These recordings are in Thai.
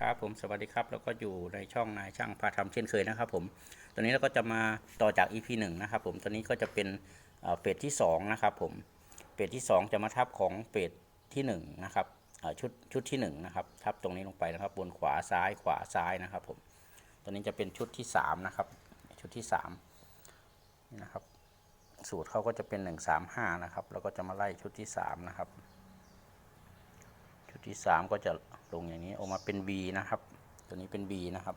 ครับผมสวัสดีครับแล้วก็อยู่ในช่องนายช่างพาทำเช่นเคยนะครับผมตอนนี้เราก็จะมาต่อจาก EP 1นะครับผมตอนนี้ก็จะเป็นเฟสที่2นะครับผมเฟสที่ 2 จะมาทับของเฟสที่1นะครับชุดชุดที่1นะครับทับตรงนี้ลงไปนะครับ บนขวาซ้ายขวาซ้ายนะครับผมตัวนี้จะเป็นชุดที่3นะครับชุดที่3นี่นะครับสูตรเขาก็จะเป็น 135นะครับแล้วก็จะมาไล่ชุดที่3นะครับ ที่3ก็จะลงอย่างนี้ออกมาเป็น V นะครับ ตัวนี้เป็น V นะครับ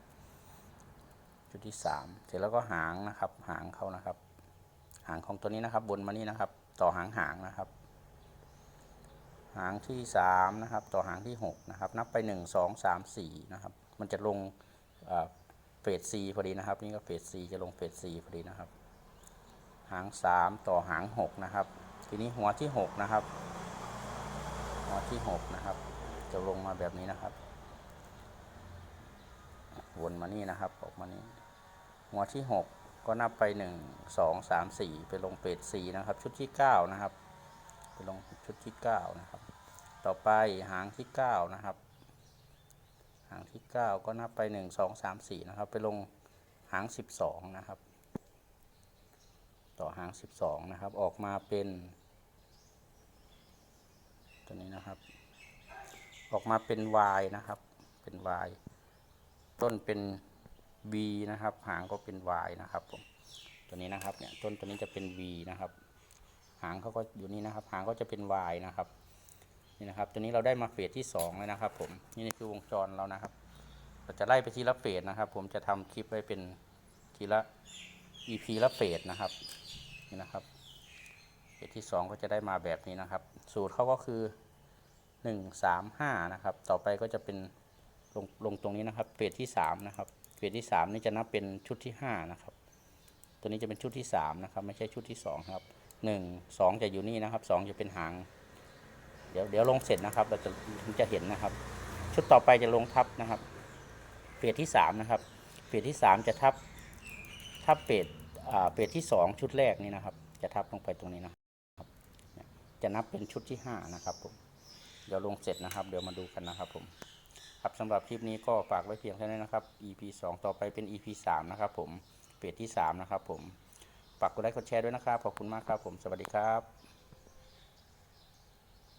ชุดที่3เสร็จแล้วก็หางนะครับ หางเขานะครับ หางของตัวนี้นะครับ บนมานี่นะครับ ต่อหางหางนะครับ หางที่3นะครับ ต่อหางที่6นะครับ นับไป1 2 3 4นะครับ มันจะลงเฟส C พอดีนะครับ นี่ก็เฟส C จะลงเฟส C พอดีนะครับ หาง3ต่อหาง6นะครับ ทีนี้หัวที่6นะครับ หัวที่6นะครับ จะลงมาแบบนี้นะครับ วนมานี่นะครับ ออกมานี่หัวที่ 6 ก็นับไป 1 2 3 4 ไปลงเฟส4นะครับ ชุดที่ 9 นะครับ ไปลงชุดที่ 9 นะครับ ต่อไปหางที่ 9 นะครับ หางที่ 9 ก็นับไป 1 2 3 4 นะครับ ไปลงหาง 12 นะครับ ต่อหาง 12 นะครับ ออกมาเป็น ตัวนี้นะครับ ออกมาเป็น Y นะครับ เป็น Y ต้นเป็น V นะครับ หางก็เป็น Y นะครับผม ตัวนี้นะครับเนี่ยต้นตัวนี้จะเป็น V นะครับ หางเขาก็อยู่นี่นะครับ หางก็จะเป็น Y นะครับนี่นะครับ ตัวนี้เราได้มาเฟสที่2เลยนะครับ ผมนี่คือวงจรเรานะครับ เราจะไล่ไปทีละเฟสนะครับ ผมจะทำคลิปไว้เป็นทีละ EP ละเฟสนะครับนี่นะครับเฟสที่ 2 ก็จะได้มาแบบนี้นะครับ สูตรเขาก็คือ 1 3 5นะครับ ต่อไปก็จะเป็นลงลงตรงนี้นะครับเฟสที่3นะครับเฟสที่ 3 นี่จะนับเป็นชุดที่ 5 นะครับ ตัวนี้จะเป็นชุดที่ 3 นะครับ ไม่ใช่ชุดที่ 2 ครับ 1 2 จะอยู่นี่นะครับ 2 จะเป็นหาง เดี๋ยวเดี๋ยวลงเสร็จนะครับ เราจะถึงจะเห็นนะครับ ชุดต่อไปจะลงทับนะครับเฟสที่ 3 นะครับเฟสที่ 3 จะทับทับเฟสอ่าเฟสที่ 2 ชุดแรกนี่นะครับ จะทับลงไปตรงนี้นะครับ จะนับเป็นชุดที่ 5 นะครับผม เดี๋ยวลงเสร็จนะครับ เดี๋ยวมาดูกันนะครับผม ครับสำหรับคลิปนี้ก็ฝากไว้เพียงเท่านี้นะครับ EP 2 ต่อไปเป็น EP 3 นะครับผมเฟสที่ 3 นะครับผมฝากกดไลค์กดแชร์ด้วยนะครับ ขอบคุณมากครับผม สวัสดีครับ